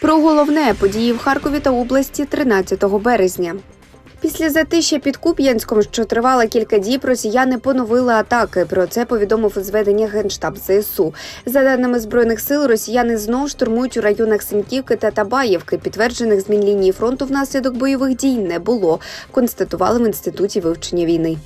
Про головне події в Харкові та області 13 березня. Після затища під Куп'янськом, що тривала кілька діб, росіяни поновили атаки. Про це повідомив зведення Генштаб ЗСУ. За даними збройних сил, росіяни знов штурмують у районах Синьківки та Табаєвки. Підтверджених змін лінії фронту внаслідок бойових дій не було. Констатували в інституті вивчення війни.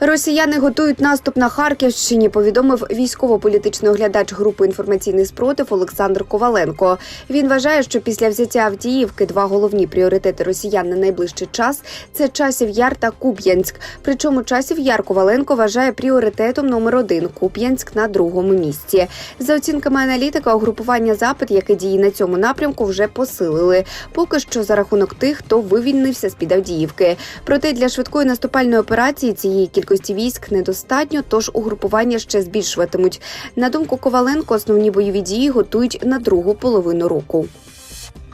Росіяни готують наступ на Харківщині. Повідомив військово-політичний оглядач групи інформаційний спротив Олександр Коваленко. Він вважає, що після взяття Авдіївки два головні пріоритети росіян на найближчий час це часів Яр та Куп'янськ. Причому часів Яр Коваленко вважає пріоритетом номер один Куп'янськ на другому місці. За оцінками аналітика, угрупування запит, яке діє на цьому напрямку, вже посилили. Поки що за рахунок тих, хто вивільнився з під Авдіївки. Проте для швидкої наступальної операції цієї кількості військ недостатньо, тож угрупування ще збільшуватимуть. На думку Коваленко, основні бойові дії готують на другу половину року.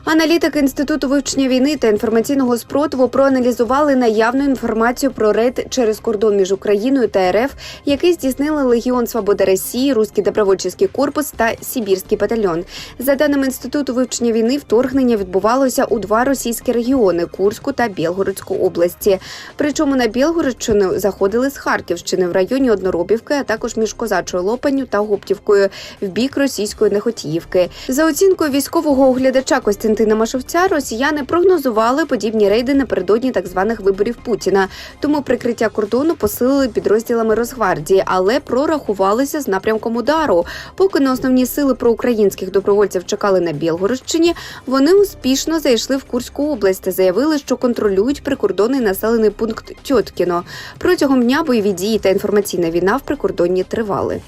Аналітики інституту вивчення війни та інформаційного спротиву проаналізували наявну інформацію про рейд через кордон між Україною та РФ, який здійснили Легіон Свобода Росії, Руський добровольчий корпус та Сибірський батальйон. За даними інституту вивчення війни, вторгнення відбувалося у два російські регіони Курську та Білгородську області. Причому на Білгородщину заходили з Харківщини в районі Одноробівки, а також між Козачою Лопанню та Гоптівкою в бік російської Нехотіївки. За оцінкою військового оглядача Костянтина Машовця, росіяни прогнозували подібні рейди напередодні так званих виборів Путіна. Тому прикриття кордону посилили підрозділами Росгвардії, але прорахувалися з напрямком удару. Поки на основні сили проукраїнських добровольців чекали на Білгородщині, вони успішно зайшли в Курську область та заявили, що контролюють прикордонний населений пункт Тьоткіно. Протягом дня бойові дії та інформаційна війна в прикордонні тривали.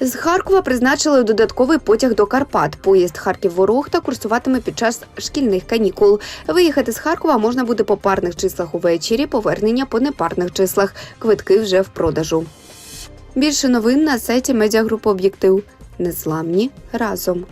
З Харкова призначили додатковий потяг до Карпат. Поїзд Харків-Ворохта курсуватиме під час шкільних канікул. Виїхати з Харкова можна буде по парних числах увечері, повернення по непарних числах. Квитки вже в продажу. Більше новин на сайті медіагрупи Об'єктив. Незламні разом.